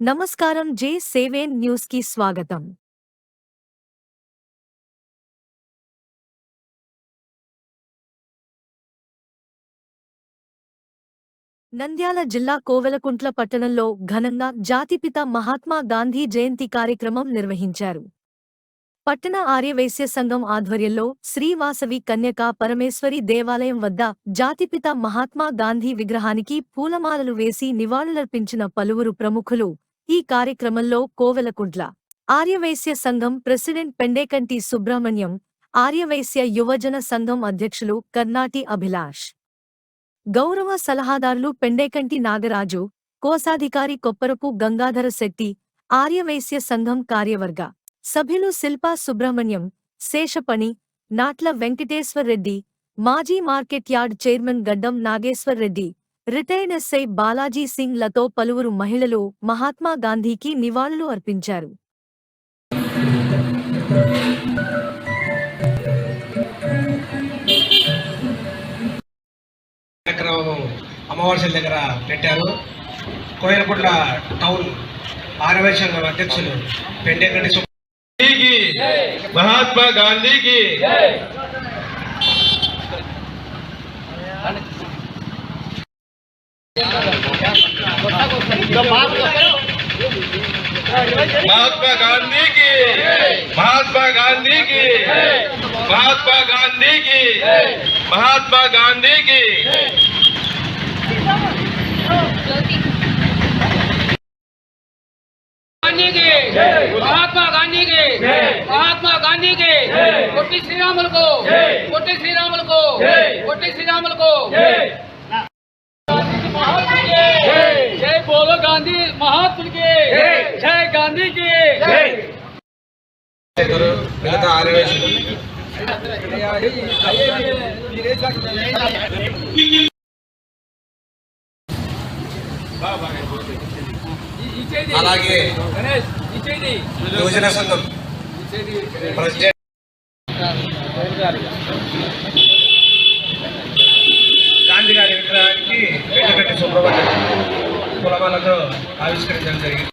నమస్కారం జే సేవేన్ న్యూస్కి స్వాగతం. నంద్యాల జిల్లా కోవెలకుంట్ల పట్టణంలో ఘనంగా జాతిపిత మహాత్మా గాంధీ జయంతి కార్యక్రమం నిర్వహించారు. పట్టణ ఆర్యవైశ్య సంఘం ఆధ్వర్యంలో శ్రీవాసవి కన్యకా పరమేశ్వరి దేవాలయం వద్ద జాతిపిత మహాత్మా గాంధీ విగ్రహానికి పూలమాలలు వేసి నివాళులర్పించిన పలువురు ప్రముఖులు ఈ కార్యక్రమంలో కోవెలకుంట్ల ఆర్యవైశ్య సంఘం ప్రెసిడెంట్ పెండేకంటి సుబ్రహ్మణ్యం ఆర్యవైశ్య యువజన సంఘం అధ్యక్షులు కర్నాటి అభిలాష్. గౌరవ సలహాదారులు పెండేకంటి నాగరాజు కోశాధికారి కొప్పరపు గంగాధర శెట్టి ఆర్యవైశ్య సంఘం కార్యవర్గ సభ్యులు శిల్పా సుబ్రహ్మణ్యం శేషపణి నాట్ల వెంకటేశ్వర్ రెడ్డి మాజీ market yard chairman Gaddam Nageshwar Reddy retired SI Balaji సింగ్లతో పలువురు మహిళలు మహాత్మా గాంధీకి నివాళులు అర్పించారు. దగ్గర పెట్టారు. కోయలకుంట్ల టౌన్ ఆరవై సంఘం అధ్యక్షులు పెండేకంటి సు- గాంधी महात्मा गांधी की, महात्मा गांधी की, महात्मा गांधी की, महात्मा गांधी की। गांधी के, महात्मा गांधी के, महात्मा गांधी के, कोटी श्री रामल को, कोटी श्री रामल को, कोटी श्री रामल को। బోలో గాంధీ మహాత్ముడికి జై గాంధీకి మిగతా ఆరవై అలాగే యువజన సంఘం ప్రెసిడెంట్ గాంధీ ఆవిష్కరించడం జరిగింది.